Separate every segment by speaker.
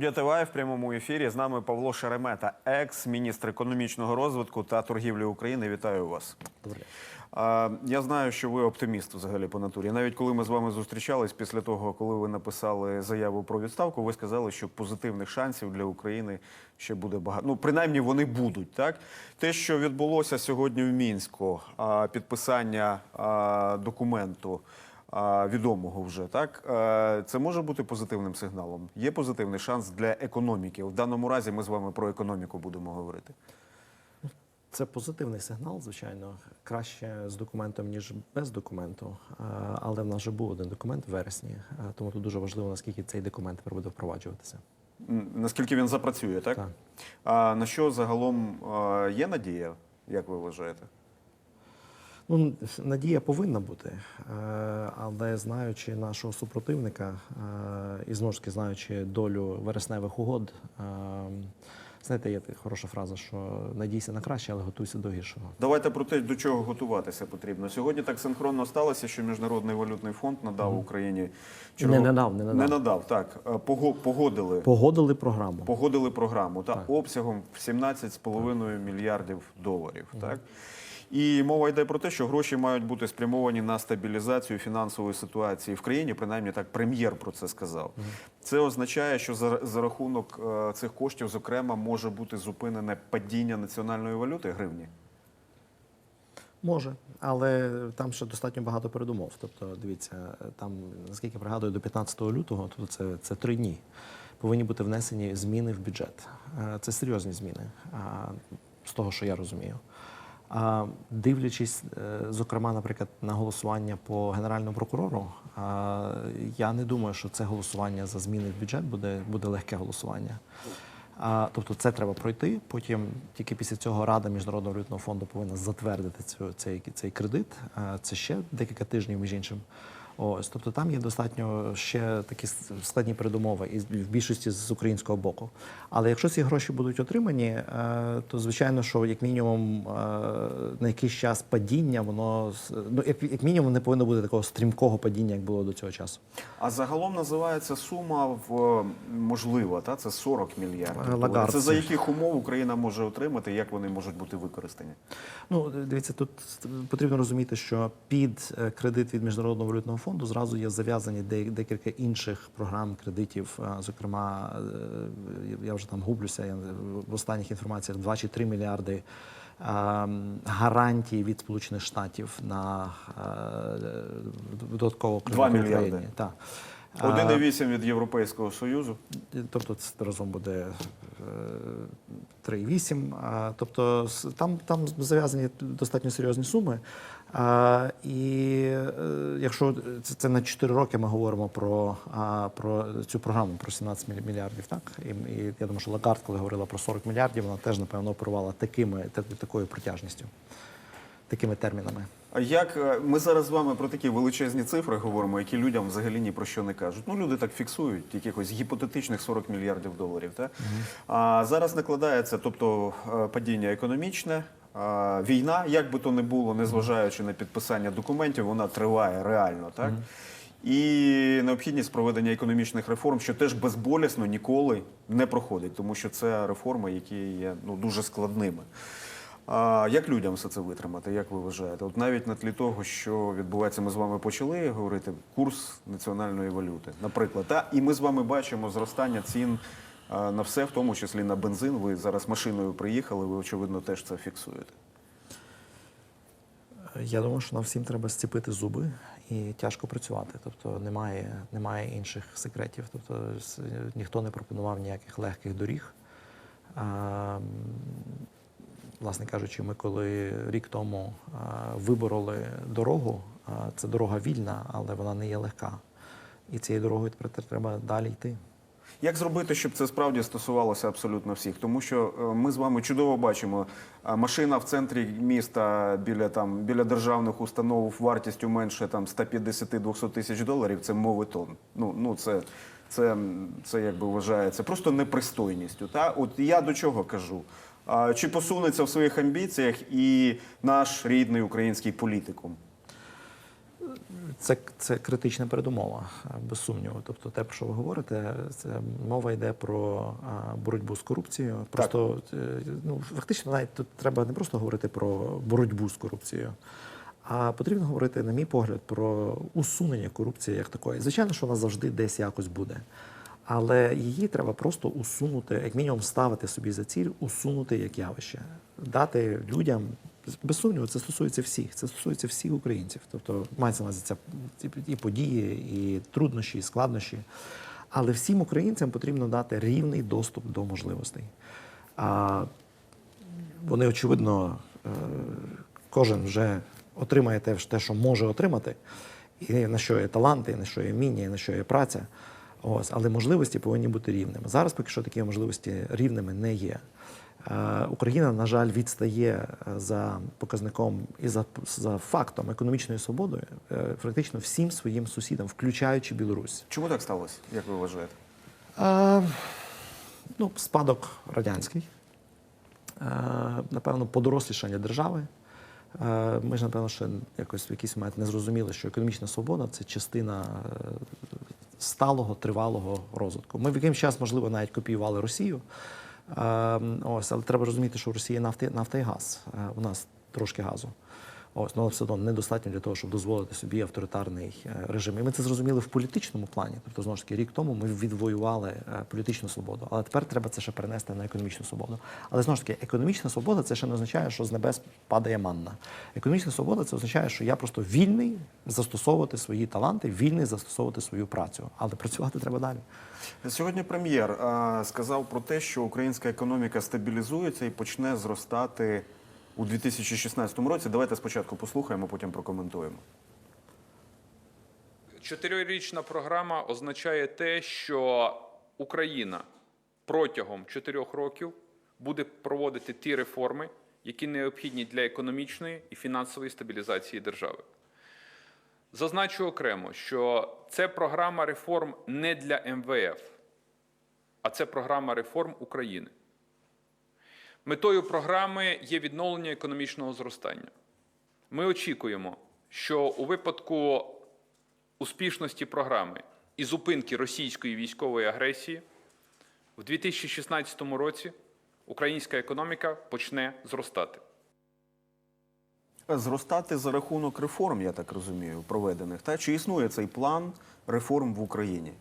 Speaker 1: Студія ТВА в прямому ефірі з нами Павло Шеремета, екс-міністр економічного розвитку та торгівлі України. Вітаю вас.
Speaker 2: Добре.
Speaker 1: Я знаю, що ви оптиміст взагалі по натурі. Навіть коли ми з вами зустрічались після того, коли ви написали заяву про відставку, ви сказали, що позитивних шансів для України ще буде багато. Ну, принаймні, вони будуть. Так, те, що відбулося сьогодні в мінську, підписання документу. Відомого вже так Е, це може бути позитивним сигналом. Є позитивний шанс для економіки. В даному разі ми з вами про економіку будемо говорити.
Speaker 2: Це позитивний сигнал, звичайно. Краще з документом, ніж без документу. Але в нас вже був один документ в вересні, тому тут дуже важливо, наскільки цей документ тепер буде впроваджуватися.
Speaker 1: Наскільки він запрацює, так?
Speaker 2: Так.
Speaker 1: А на що загалом е, є надія, як ви вважаєте?
Speaker 2: Ну, надія повинна бути, е, але знаючи нашого супротивника е, і знову ж таки знаючи долю вересневих угод, е, знаєте, є хороша фраза, що надійся на краще, але готуйся до гіршого.
Speaker 1: Давайте про те, до чого готуватися потрібно. Сьогодні так синхронно сталося, що Міжнародний валютний фонд надав Україні
Speaker 2: Не надав, не надав.
Speaker 1: Не надав, так. Пого- Погодили,
Speaker 2: Погодили програму.
Speaker 1: погодили програму та обсягом в 17,5 мільярдів доларів. Так? І мова йде про те, що гроші мають бути спрямовані на стабілізацію фінансової ситуації в країні. Принаймні так прем'єр про це сказав. Це означає, що за, за рахунок е, цих коштів, зокрема, може бути зупинене падіння національної валюти гривні.
Speaker 2: Може, але там ще достатньо багато передумов. Тобто, дивіться, там, наскільки я пригадую, до 15 лютого, тобто це, це три дні, повинні бути внесені зміни в бюджет. Е, Це серйозні зміни, з того, що я розумію. Дивлячись, е, зокрема, наприклад, на голосування по генеральному прокурору, я не думаю, що це голосування за зміни в бюджет буде, буде легке голосування. Тобто це треба пройти. Потім тільки після цього Рада Міжнародного валютного фонду повинна затвердити цю, цей, цей кредит. Це ще декілька тижнів, між іншим. Ось, тобто там є достатньо ще такі складні передумови, і в більшості з українського боку. Але якщо ці гроші будуть отримані, е, то звичайно, що як мінімум е, на якийсь час падіння, воно ну як, як мінімум не повинно бути такого стрімкого падіння, як було до цього часу.
Speaker 1: А загалом називається сума в можлива, та це 40 мільярдів.
Speaker 2: Е. Лагард
Speaker 1: Це за яких умов Україна може отримати, як вони можуть бути використані?
Speaker 2: Ну, дивіться, тут потрібно розуміти, що під кредит від Міжнародного валютного фонду зразу є зав'язані декілька інших програм кредитів. Е, Зокрема, е, я вже там гублюся я в останніх інформаціях 2 чи 3 мільярди е, гарантій від Сполучених Штатів на додатково
Speaker 1: Два
Speaker 2: кредит
Speaker 1: мільярди.
Speaker 2: Україні. Так. Е,
Speaker 1: 1,8 від Європейського Союзу.
Speaker 2: Тобто це разом буде е, 3,8. Тобто там, там зав'язані достатньо серйозні суми. А, І е, якщо це, це на 4 роки ми говоримо про, а, про цю програму, про 17 мільярдів, так? І, і я думаю, що Лагард, коли говорила про 40 мільярдів, вона теж, напевно, оперувала такими, та- такою протяжністю, такими термінами.
Speaker 1: А як е, ми зараз з вами про такі величезні цифри говоримо, які людям взагалі ні про що не кажуть? Ну люди так фіксують якихось гіпотетичних 40 мільярдів доларів. Та? А зараз накладається, тобто е, падіння економічне. Війна, як би то не було, незважаючи на підписання документів, вона триває реально, так? І необхідність проведення економічних реформ, що теж безболісно ніколи не проходить, тому що це реформи, які є ну, дуже складними. А як людям все це витримати? Як ви вважаєте? От навіть на тлі того, що відбувається, ми з вами почали говорити курс національної валюти, наприклад, та і ми з вами бачимо зростання цін на все, в тому числі на бензин. Ви зараз машиною приїхали, ви очевидно теж це фіксуєте.
Speaker 2: Я думаю, що нам всім треба зціпити зуби і тяжко працювати. Тобто немає, немає інших секретів. Тобто ніхто не пропонував ніяких легких доріг. А, власне кажучи, ми коли рік тому а, вибороли дорогу, а, це дорога вільна, але вона не є легка. І цією дорогою тепер треба далі йти.
Speaker 1: Як зробити, щоб це справді стосувалося абсолютно всіх? Тому що е, ми з вами чудово бачимо, машина в центрі міста біля там біля державних установ вартістю менше там 150-200 тисяч доларів. Це моветон. Ну ну це. Це, це якби вважається просто непристойністю. Та от я до чого кажу? Чи посунеться в своїх амбіціях і наш рідний український політикум?
Speaker 2: Це, це критична передумова, е, без сумніву. Тобто, те, про що ви говорите, це мова йде про боротьбу з корупцією. Просто е, ну фактично, навіть тут треба не просто говорити про боротьбу з корупцією, а потрібно говорити, на мій погляд, про усунення корупції як такої. Звичайно, що вона завжди десь якось буде. Але її треба просто усунути, як мінімум ставити собі за ціль, усунути як явище, дати людям. Без сумніву, це стосується всіх. Це стосується всіх українців. Тобто мається на увазі це і події, і труднощі, і складнощі. Але всім українцям потрібно дати рівний доступ до можливостей. А вони, очевидно, е, кожен вже отримає те, що може отримати, і на що є таланти, і на що є вміння, і на що є праця. Ось, але можливості повинні бути рівними. Зараз поки що такі можливості рівними не є. Е, Україна, на жаль, відстає е, за показником і за, за фактом економічної свободи е, практично всім своїм сусідам, включаючи Білорусь.
Speaker 1: Чому так сталося, як ви вважаєте?
Speaker 2: Е, ну, спадок радянський, е, напевно, подорослішання держави. Е, ми ж, напевно, ще якось в якийсь момент не зрозуміли, що економічна свобода це частина е, сталого, тривалого розвитку. Ми в якийсь час, можливо, навіть копіювали Росію. Е, ось, але треба розуміти, що в Росії нафти, нафта і газ. Е, у нас трошки газу. Ось, ну, але все одно недостатньо для того, щоб дозволити собі авторитарний е, режим. І ми це зрозуміли в політичному плані. Тобто, знову ж таки, рік тому ми відвоювали е, політичну свободу. Але тепер треба це ще перенести на економічну свободу. Але знову ж таки, економічна свобода це ще не означає, що з небес падає манна. Економічна свобода це означає, що я просто вільний застосовувати свої таланти, вільний застосовувати свою працю. Але працювати треба далі.
Speaker 1: Сьогодні прем'єр а, сказав про те, що українська економіка стабілізується і почне зростати у 2016 році. Давайте спочатку послухаємо, потім прокоментуємо.
Speaker 3: Чотирирічна програма означає те, що Україна протягом чотирьох років буде проводити ті реформи, які необхідні для економічної і фінансової стабілізації держави. Зазначу окремо, що це програма реформ не для МВФ, а це програма реформ України. Метою програми є відновлення економічного зростання. Ми очікуємо, що у випадку успішності програми і зупинки російської військової агресії в 2016 році українська економіка почне зростати.
Speaker 1: Зростати за рахунок реформ, я так розумію, проведених. Та чи існує цей план реформ в Україні?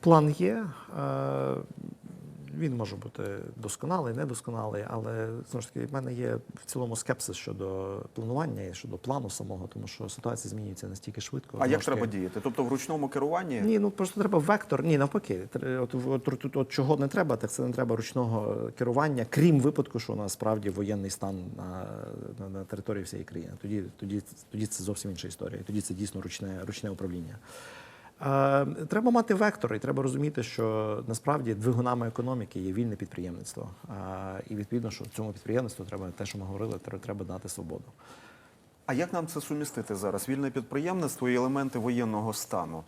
Speaker 2: План є. Він може бути досконалий, недосконалий, але знову ж таки, в мене є в цілому скепсис щодо планування і щодо плану самого, тому що ситуація змінюється настільки швидко.
Speaker 1: А як
Speaker 2: таки,
Speaker 1: треба діяти? Тобто в ручному керуванні?
Speaker 2: Ні, ну просто треба вектор. Ні, навпаки. От, от, от, от, от чого не треба, так це не треба ручного керування, крім випадку, що у нас справді воєнний стан на, на, на території всієї країни. Тоді, тоді, тоді це зовсім інша історія. Тоді це дійсно ручне, ручне управління. Треба мати вектор, і треба розуміти, що насправді двигунами економіки є вільне підприємництво. І відповідно, що цьому підприємництву треба те, що ми говорили, треба дати свободу.
Speaker 1: А як нам це сумістити зараз? Вільне підприємництво і елементи воєнного стану.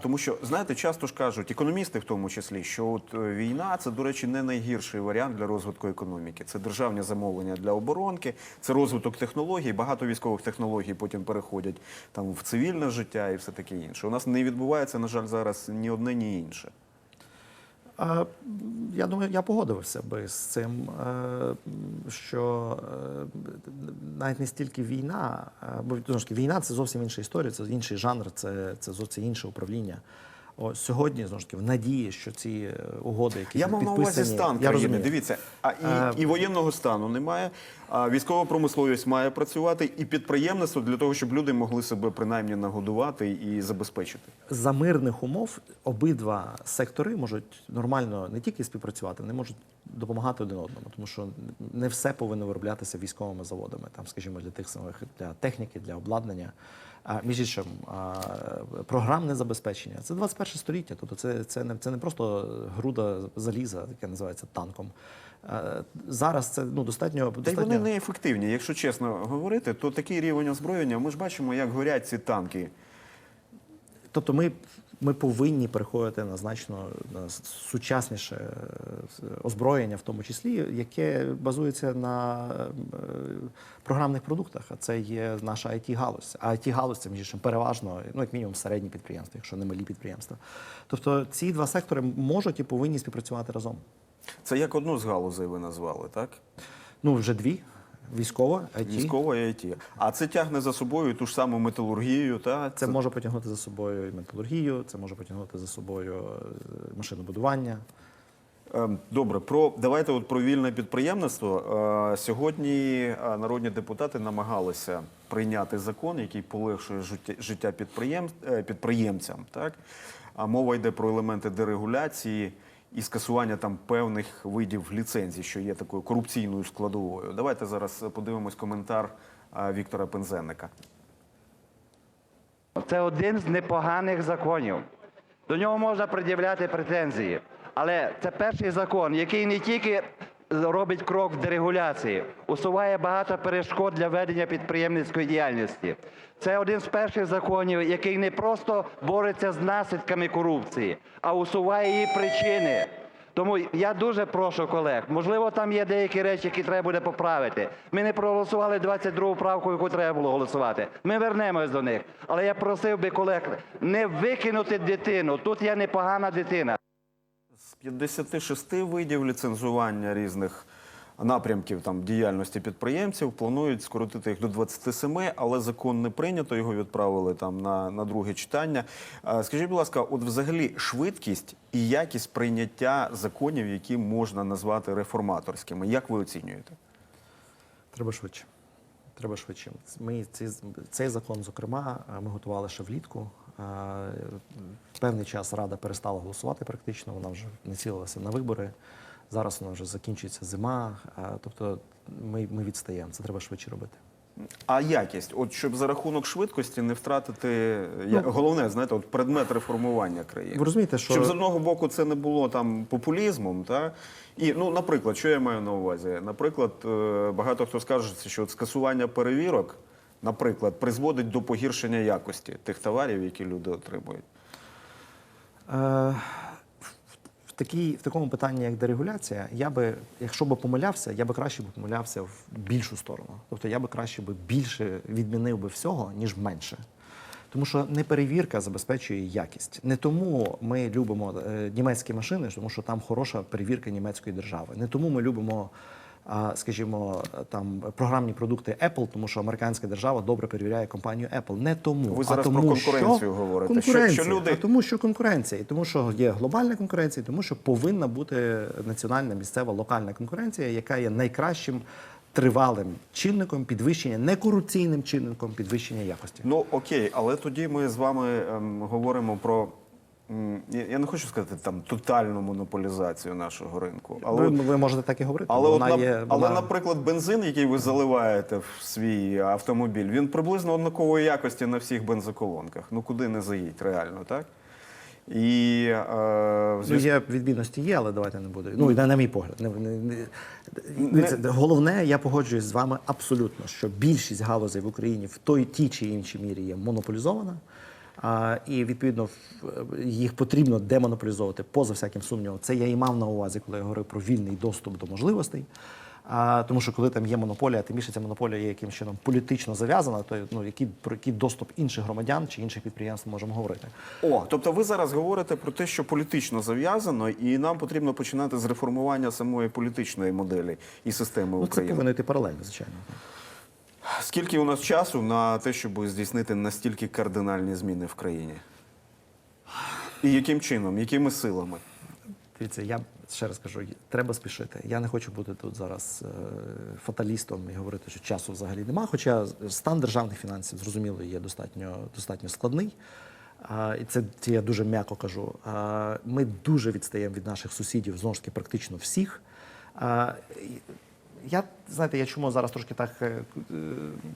Speaker 1: Тому що, знаєте, часто ж кажуть, економісти в тому числі, що от е, війна це, до речі, не найгірший варіант для розвитку економіки. Це державні замовлення для оборонки, це розвиток технологій. Багато військових технологій потім переходять там в цивільне життя і все таке інше. У нас не відбувається, на жаль, зараз ні одне, ні інше.
Speaker 2: Я думаю, я погодився би з цим, е, що е, навіть не стільки війна, е, бо війна це зовсім інша історія, це інший жанр, це, це зовсім інше управління. О, сьогодні знову ж таки в надії, що ці е, угоди, які
Speaker 1: Я мав на увазі стан
Speaker 2: я
Speaker 1: країни.
Speaker 2: розумію.
Speaker 1: Дивіться, а і,
Speaker 2: Е,
Speaker 1: і воєнного стану немає. А військова промисловість має працювати, і підприємництво для того, щоб люди могли себе принаймні нагодувати і забезпечити.
Speaker 2: за мирних умов обидва сектори можуть нормально не тільки співпрацювати, вони можуть допомагати один одному, тому що не все повинно вироблятися військовими заводами, там, скажімо, для тих самих для техніки, для обладнання. Між іншим, програмне забезпечення це 21 століття. Тобто це, це, не, це не просто груда заліза, яке називається танком. Зараз це ну, достатньо.
Speaker 1: Та й
Speaker 2: достатньо...
Speaker 1: вони неефективні. Якщо чесно говорити, то такий рівень озброєння. Ми ж бачимо, як горять ці танки.
Speaker 2: Тобто ми Ми повинні переходити на значно на сучасніше е, озброєння, в тому числі, яке базується на е, програмних продуктах. А це є наша it галузь А it галузь це між іншим, переважно, ну як мінімум, середні підприємства, якщо не малі підприємства. Тобто ці два сектори можуть і повинні співпрацювати разом.
Speaker 1: Це як одну з галузей ви назвали, так?
Speaker 2: Ну вже дві: військова, IT.
Speaker 1: Військова і ІТ. А це тягне за собою ту ж саму металургію, та?
Speaker 2: Це може потягнути за собою і металургію, це може потягнути за собою е, машинобудування.
Speaker 1: Ем, Добре, про давайте от про вільне підприємництво. Е, Сьогодні е, народні депутати намагалися прийняти закон, який полегшує життя, життя підприєм, підприємцям. Так а мова йде про елементи дерегуляції і скасування там певних видів ліцензій, що є такою корупційною складовою. Давайте зараз подивимось коментар е, Віктора Пензенника.
Speaker 4: Це один з непоганих законів. До нього можна пред'являти претензії. Але це перший закон, який не тільки робить крок в дерегуляції, усуває багато перешкод для ведення підприємницької діяльності. Це один з перших законів, який не просто бореться з наслідками корупції, а усуває її причини. Тому я дуже прошу колег, можливо, там є деякі речі, які треба буде поправити. Ми не проголосували 22 правку, яку треба було голосувати. Ми вернемось до них. Але я просив би колег не викинути дитину. Тут є непогана дитина.
Speaker 1: З 56 видів ліцензування різних напрямків там діяльності підприємців планують скоротити їх до 27, але закон не прийнято. Його відправили там на, на друге читання. Скажіть, будь ласка, от взагалі швидкість і якість прийняття законів, які можна назвати реформаторськими, як ви оцінюєте?
Speaker 2: Треба швидше. Треба швидше. Ми ці, цей закон, зокрема, ми готували ще влітку. Е, Певний час Рада перестала голосувати практично, вона вже націлилася на вибори. Зараз вона вже закінчується зима. е, Тобто ми, ми відстаємо. Це треба швидше робити.
Speaker 1: А якість, от щоб за рахунок швидкості не втратити я- головне, знаєте, от предмет реформування країни.
Speaker 2: Ви розумієте, що
Speaker 1: Щоб з одного боку це не було там популізмом, та і ну, наприклад, що я маю на увазі? Наприклад, е, багато хто скаже, що от скасування перевірок, наприклад, призводить до погіршення якості тих товарів, які люди отримують.
Speaker 2: Е, в, такій, в такому питанні, як дерегуляція, я би, якщо би помилявся, я би краще би помилявся в більшу сторону. Тобто я би краще би більше відмінив би всього, ніж менше. Тому що не перевірка забезпечує якість. Не тому ми любимо е, німецькі машини, тому що там хороша перевірка німецької держави. Не тому ми любимо, скажімо, там програмні продукти Apple, тому що американська держава добре перевіряє компанію Apple. Не тому
Speaker 1: Ви
Speaker 2: а
Speaker 1: зараз про конкуренцію
Speaker 2: що
Speaker 1: говорите, що- що люди-
Speaker 2: А тому, що конкуренція, і тому, що є глобальна конкуренція, і тому що повинна бути національна, місцева, локальна конкуренція, яка є найкращим тривалим чинником підвищення, некорупційним чинником підвищення якості.
Speaker 1: Ну окей, але тоді ми з вами ем, говоримо про. Я не хочу сказати там тотальну монополізацію нашого ринку, але
Speaker 2: ви, ви можете так і говорити.
Speaker 1: Але,
Speaker 2: бо
Speaker 1: от,
Speaker 2: є,
Speaker 1: але,
Speaker 2: вона...
Speaker 1: наприклад, бензин, який ви заливаєте в свій автомобіль, він приблизно однакової якості на всіх бензоколонках. Ну куди не заїдь, реально, так? І е,
Speaker 2: Ну, є відмінності є, але давайте не буде. Ну, на, на мій погляд. Не, не, не, головне, я погоджуюсь з вами абсолютно, що більшість галузей в Україні в той тій чи іншій мірі є монополізована. А, і відповідно їх потрібно демонополізовувати поза всяким сумнівом. Це я і мав на увазі, коли я говорив про вільний доступ до можливостей. А, тому що коли там є монополія, тим більше ця монополія є якимось чином політично зав'язана, то ну, який, про який доступ інших громадян чи інших підприємств можемо говорити.
Speaker 1: О, тобто ви зараз говорите про те, що політично зав'язано, і нам потрібно починати з реформування самої політичної моделі і системи
Speaker 2: Ну, це
Speaker 1: України.
Speaker 2: повинно йти паралельно, звичайно.
Speaker 1: Скільки у нас часу на те, щоб здійснити настільки кардинальні зміни в країні? І яким чином, якими силами?
Speaker 2: Дивіться, я ще раз кажу, треба спішити. Я не хочу бути тут зараз е, фаталістом і говорити, що часу взагалі нема. Хоча стан державних фінансів, зрозуміло, є достатньо, достатньо складний. А, і це, це я дуже м'яко кажу. А, ми дуже відстаємо від наших сусідів, знову ж таки, практично всіх. А, я знаєте, я чому зараз трошки так е, е,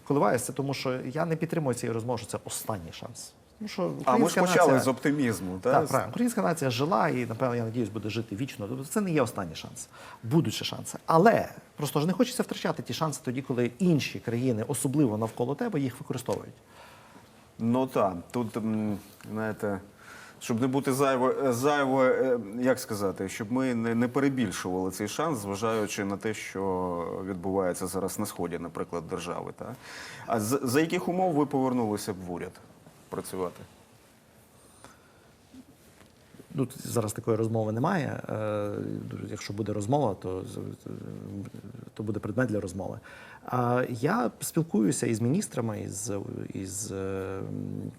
Speaker 2: коливаюся, тому що я не підтримую цієї розмови, що це останній шанс. Тому що
Speaker 1: А ми ж почали
Speaker 2: нація-
Speaker 1: з оптимізму. Та?
Speaker 2: так, правильно. Українська нація жила і, напевно, я надіюсь, буде жити вічно. Тобто це не є останній шанс. Будуть ще шанси. Але просто ж не хочеться втрачати ті шанси тоді, коли інші країни, особливо навколо тебе, їх використовують.
Speaker 1: Ну так, тут, знаєте, Щоб не бути зайво, зайво, е, як сказати, щоб ми не, не перебільшували цей шанс, зважаючи на те, що відбувається зараз на сході, наприклад, держави. Та? А за, за яких умов ви повернулися б в уряд працювати?
Speaker 2: Ну, зараз такої розмови немає. Е, Якщо буде розмова, то, то буде предмет для розмови. Я спілкуюся із міністрами, із, із е,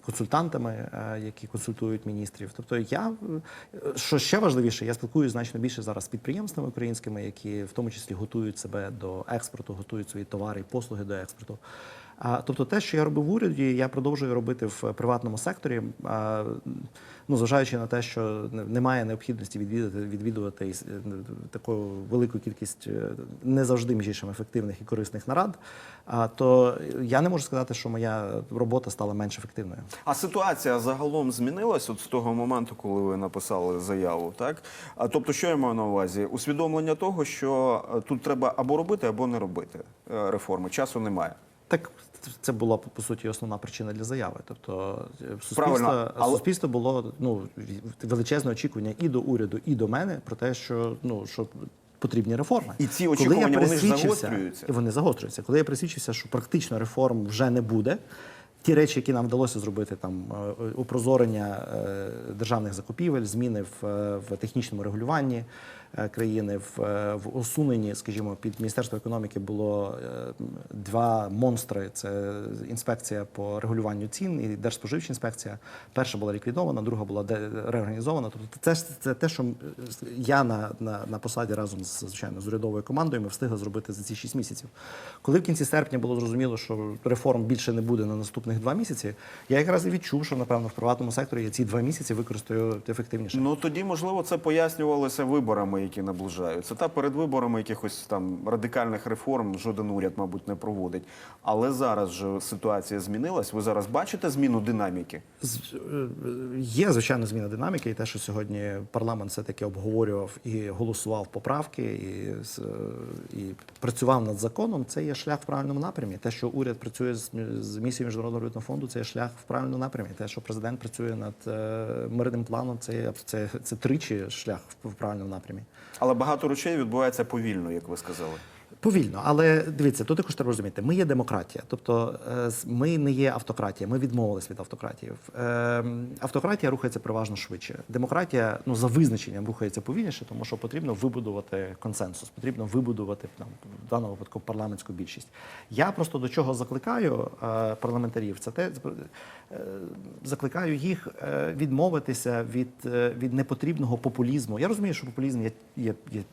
Speaker 2: консультантами, е, які консультують міністрів. Тобто, я е, що ще важливіше, я спілкуюся значно більше зараз з підприємствами українськими, які в тому числі готують себе до експорту, готують свої товари і послуги до експорту. Тобто, те, що я робив в уряді, я продовжую робити в приватному секторі. Ну, зважаючи на те, що немає необхідності відвідати, відвідувати е, таку велику кількість е, не завжди між іншим ефективних і корисних нарад, то я не можу сказати, що моя робота стала менш ефективною.
Speaker 1: А ситуація загалом змінилась от з того моменту, коли ви написали заяву, так? А тобто, що я маю на увазі? Усвідомлення того, що е, тут треба або робити, або не робити реформи. Часу немає.
Speaker 2: Так це була по суті основна причина для заяви. Тобто е, суспільство,
Speaker 1: але-
Speaker 2: суспільство було ну величезне очікування і до уряду, і до мене про те, що ну що. Потрібні реформи,
Speaker 1: І ці
Speaker 2: Коли я
Speaker 1: очікування, вони загострюються.
Speaker 2: І вони загострюються. Коли я присвідчився, що практично реформ вже не буде. Ті речі, які нам вдалося зробити, там е, упрозорення е, державних закупівель, зміни в, в технічному регулюванні країни, в, е, в усуненні, скажімо, під міністерство економіки було е, два монстри: це інспекція по регулюванню цін і Держспоживча інспекція. Перша була ліквідована, друга була реорганізована. Тобто, це це те, що я на, на, на посаді разом з звичайно з урядовою командою ми встигли зробити за ці 6 місяців. Коли в кінці серпня було зрозуміло, що реформ більше не буде на наступних два місяці, я якраз і відчув, що напевно в приватному секторі я ці два місяці використаю ефективніше.
Speaker 1: Ну тоді, можливо, це пояснювалося виборами, які наближаються. Та перед виборами якихось там радикальних реформ жоден уряд, мабуть, не проводить. Але зараз же ситуація змінилась. Ви зараз бачите зміну динаміки?
Speaker 2: Е, Є звичайно зміна динаміки, і те, що сьогодні парламент все таки обговорював і голосував поправки, і, і працював над законом. Це є шлях в правильному напрямі. Те, що уряд працює з, з місією міжнародного валютного фонду, це є шлях в правильному напрямі. Те, що президент працює над е, мирним планом, це, це, це тричі шлях в правильному напрямі.
Speaker 1: Але багато речей відбувається повільно, як ви сказали.
Speaker 2: Повільно, але дивіться, тут також треба розуміти. Ми є демократія, тобто е, ми не є автократія. Ми відмовились від автократії. Е, Автократія рухається переважно швидше. Демократія, ну за визначенням, рухається повільніше, тому що потрібно вибудувати консенсус, потрібно вибудувати там, в даному випадку парламентську більшість. Я просто до чого закликаю е, парламентарів, це те, закликаю їх відмовитися від, від непотрібного популізму. Я розумію, що популізм є, є, є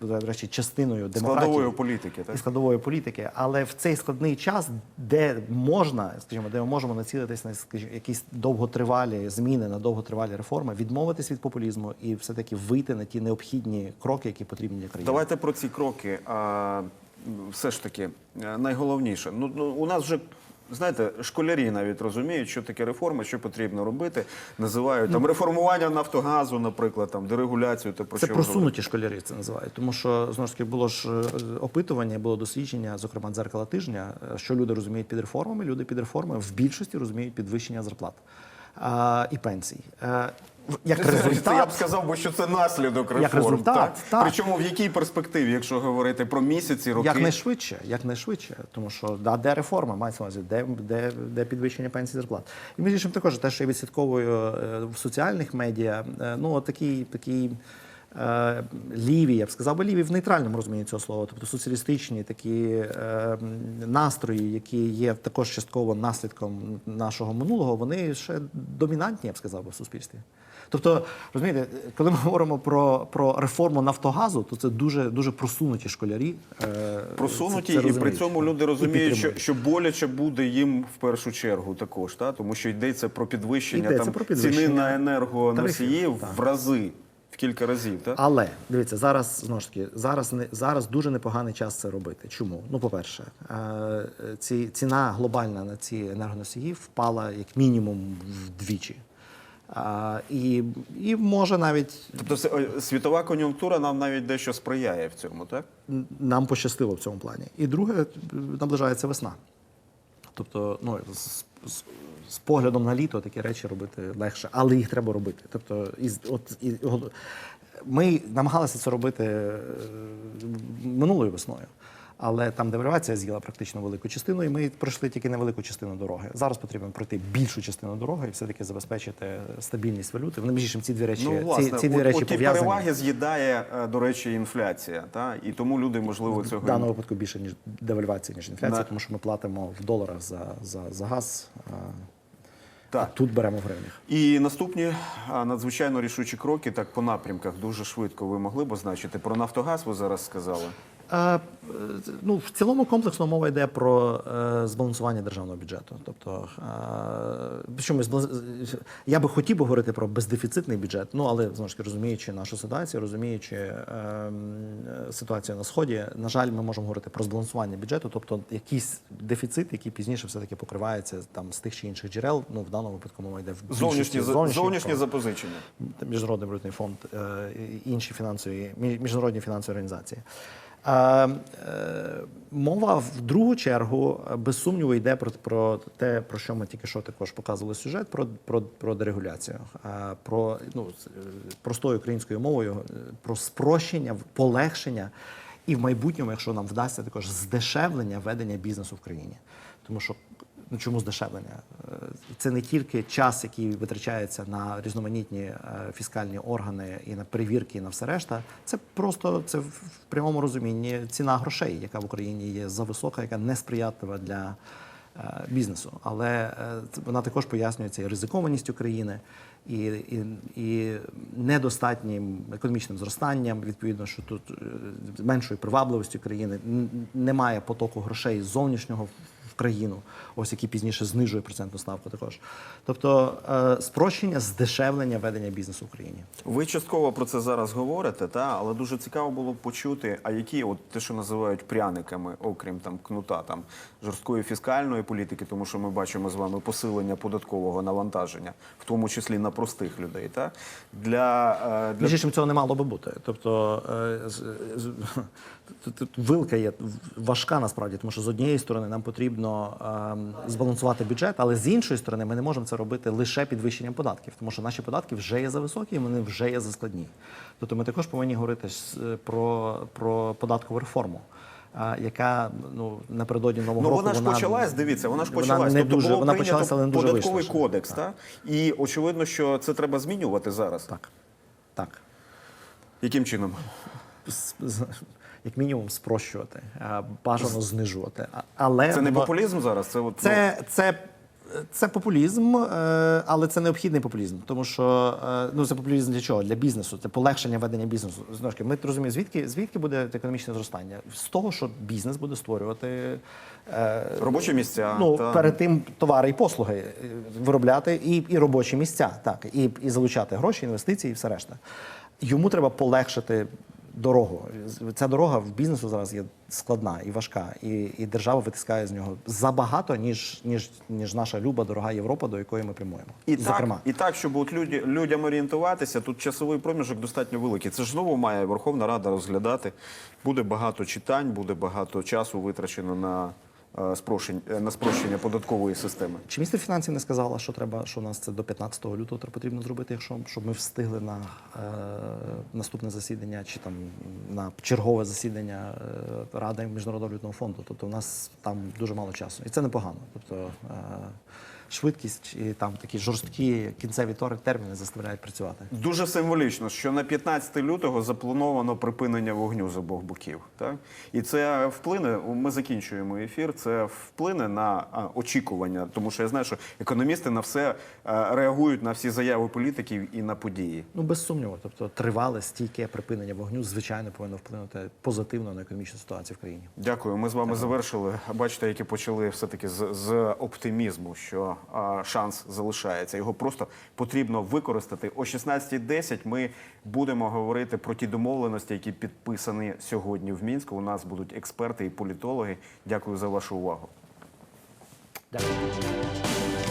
Speaker 2: до речі, частиною демократії
Speaker 1: Складової політики, так?
Speaker 2: і складової політики, але в цей складний час, де можна, скажімо, де ми можемо націлитись на скажімо, якісь довготривалі зміни на довготривалі реформи, відмовитись від популізму і все таки вийти на ті необхідні кроки, які потрібні для країни.
Speaker 1: Давайте про ці кроки. А, все ж таки, е, найголовніше. Ну, ну, у нас вже. Знаєте, школярі навіть розуміють, що таке реформа, що потрібно робити. Називають там реформування Нафтогазу, наприклад, там дерегуляцію та про
Speaker 2: Це
Speaker 1: що просунуті
Speaker 2: просунуті школярі це називають, тому що знову ж таки було ж е, опитування, було дослідження, зокрема дзеркала тижня, е, що люди розуміють під реформами. Люди під реформами в більшості розуміють підвищення зарплат а, і пенсій. Е, в- Як результат,
Speaker 1: я б сказав, би, що це наслідок реформ.
Speaker 2: Як результат,
Speaker 1: так?
Speaker 2: так.
Speaker 1: Причому в якій перспективі, якщо говорити про місяці, роки?
Speaker 2: Якнайшвидше, якнайшвидше, тому що да, де реформа мається увазі, де, де, де підвищення пенсій зарплат. І між іншим також те, що я відслідковую е, в соціальних медіа, е, ну такий, такий е, ліві, я б сказав, би ліві в нейтральному розумінні цього слова, тобто соціалістичні такі е, настрої, які є також частково наслідком нашого минулого, вони ще домінантні, я б сказав в суспільстві. Тобто, розумієте, коли ми говоримо про, про реформу Нафтогазу, то це дуже дуже просунуті школярі. е,
Speaker 1: Просунуті,
Speaker 2: це- це
Speaker 1: і при цьому люди розуміють, що, що боляче буде їм в першу чергу також, та? тому що йдеться про підвищення,
Speaker 2: Йдеться
Speaker 1: там,
Speaker 2: про
Speaker 1: ціни на енергоносії в рази, в кілька разів. Та?
Speaker 2: Але дивіться, зараз знову ж таки, зараз не зараз дуже непоганий час це робити. Чому? Ну, по-перше, е, ці ціна глобальна на ці енергоносії впала як мінімум вдвічі. А, і, і може навіть
Speaker 1: Тобто світова кон'юнктура нам навіть дещо сприяє в цьому, так?
Speaker 2: нам пощастило в цьому плані. І друге, наближається весна. Тобто, ну, з з, з поглядом на літо такі речі робити легше, але їх треба робити. Тобто, із, от, і, ми намагалися це робити е, минулою весною. Але там девальвація з'їла практично велику частину, і ми пройшли тільки невелику частину дороги. Зараз потрібно пройти більшу частину дороги і все-таки забезпечити стабільність валюти. Вони між іншим ці дві речі,
Speaker 1: Ну, власне,
Speaker 2: ці, ці дві
Speaker 1: от,
Speaker 2: речі пов'язані.
Speaker 1: переваги з'їдає, е, до речі, інфляція. Та? І тому люди, можливо, цього
Speaker 2: В даному випадку більше ніж девальвація, ніж інфляція, тому що ми платимо в доларах за, за, за газ,
Speaker 1: Так.
Speaker 2: тут беремо в гривнях.
Speaker 1: І наступні надзвичайно рішучі кроки, так по напрямках, дуже швидко ви могли б означити. Про Нафтогаз ви зараз сказали.
Speaker 2: Е, е, ну, в цілому комплексно мова йде про е, збалансування державного бюджету. Тобто, е, причому збаланс- я би хотів би говорити про бездефіцитний бюджет, ну але знову ж таки розуміючи нашу ситуацію, розуміючи е, е, ситуацію на сході, на жаль, ми можемо говорити про збалансування бюджету, тобто якийсь дефіцит, який пізніше все таки покривається там з тих чи інших джерел. Ну в даному випадку мова йде в
Speaker 1: Зовнішні, зовнішні запозичення.
Speaker 2: Міжнародний валютний фонд, е, інші фінансові міжнародні фінансові організації. Е, Мова в другу чергу е, без сумніву йде про, про те, про що ми тільки що також показували сюжет, про, про, про дерегуляцію, про ну, е, простою українською мовою, про спрощення, полегшення і в майбутньому, якщо нам вдасться, також здешевлення ведення бізнесу в країні. Тому що Ну чому здешевлення? Е, Це не тільки час, який витрачається на різноманітні е, фіскальні органи і на перевірки, і на все решта. Це просто це в прямому розумінні ціна грошей, яка в Україні є зависока, яка несприятлива для е, бізнесу. Але вона також пояснюється і ризикованістю країни, і, і, і недостатнім економічним зростанням. Відповідно, що тут меншою привабливістю країни немає потоку грошей з зовнішнього країну, ось який пізніше знижує процентну ставку також. Тобто е, спрощення, здешевлення ведення бізнесу в Україні.
Speaker 1: Ви частково про це зараз говорите, та але дуже цікаво було б почути, а які от те, що називають пряниками, окрім там кнута, там жорсткої фіскальної політики, тому що ми бачимо з вами посилення податкового навантаження, в тому числі на простих людей. Та для, е, для
Speaker 2: Між іншим, цього не мало би бути. Тобто е, вилка є важка насправді, тому що з однієї сторони нам потрібно ем, збалансувати бюджет, але з іншої сторони ми не можемо це робити лише підвищенням податків, тому що наші податки вже є зависокі, і вони вже є заскладні. Тобто ми також повинні говорити про, про податкову реформу. а, Яка ну напередодні нового
Speaker 1: Ну
Speaker 2: року
Speaker 1: вона ж почалась, дивіться, вона ж
Speaker 2: вона
Speaker 1: почалась.
Speaker 2: не
Speaker 1: тобто
Speaker 2: дуже-
Speaker 1: було
Speaker 2: вона почалась, але не дуже
Speaker 1: податковий
Speaker 2: вийшла ще.
Speaker 1: кодекс, та? і очевидно, що це треба змінювати зараз.
Speaker 2: так, так.
Speaker 1: Яким чином?
Speaker 2: Як мінімум спрощувати, бажано знижувати. Але
Speaker 1: Це не популізм зараз. Це от ну,
Speaker 2: Це, це, це популізм, е, але це необхідний популізм, тому що е, ну це популізм для чого? Для бізнесу, це полегшення ведення бізнесу. Таки, ми розуміємо, звідки звідки буде економічне зростання? З того, що бізнес буде створювати е,
Speaker 1: робочі місця.
Speaker 2: Ну,
Speaker 1: та.
Speaker 2: перед тим товари і послуги виробляти і, і робочі місця, так, і, і залучати гроші, інвестиції і все решта. Йому треба полегшити дорогу. Ця дорога в бізнесу зараз є складна і важка, і, і держава витискає з нього забагато, ніж, ніж, ніж наша люба, дорога Європа, до якої ми прямуємо.
Speaker 1: І
Speaker 2: Зокрема.
Speaker 1: так, і так, щоб от люди, людям орієнтуватися, тут часовий проміжок достатньо великий. Це ж знову має Верховна Рада розглядати. Буде багато читань, буде багато часу витрачено на, е, спрощення, е, на спрощення податкової системи.
Speaker 2: Чи міністр фінансів не сказала, що треба, що у нас це до 15 лютого потрібно зробити, якщо щоб ми встигли на е, наступне засідання чи там на чергове засідання е, Ради міжнародного валютного фонду. Тобто у нас там дуже мало часу, і це непогано. Тобто е, швидкість і там такі жорсткі кінцеві тори- терміни заставляють працювати.
Speaker 1: Дуже символічно, що на 15 лютого заплановано припинення вогню з обох боків. Так? І це вплине, ми закінчуємо ефір, це вплине на очікування, тому що я знаю, що економісти на все реагують на всі заяви політиків і на події.
Speaker 2: Ну без сумніву. Тобто тривале стійке припинення вогню, звичайно, повинно вплинути позитивно на економічну ситуацію в країні.
Speaker 1: Дякую. Ми з вами завершили. Бачите, які почали все-таки з, з оптимізму, що шанс залишається. Його просто потрібно використати. О 16.10 ми будемо говорити про ті домовленості, які підписані сьогодні в Мінську. У нас будуть експерти і політологи. Дякую за вашу увагу.
Speaker 2: Дякую.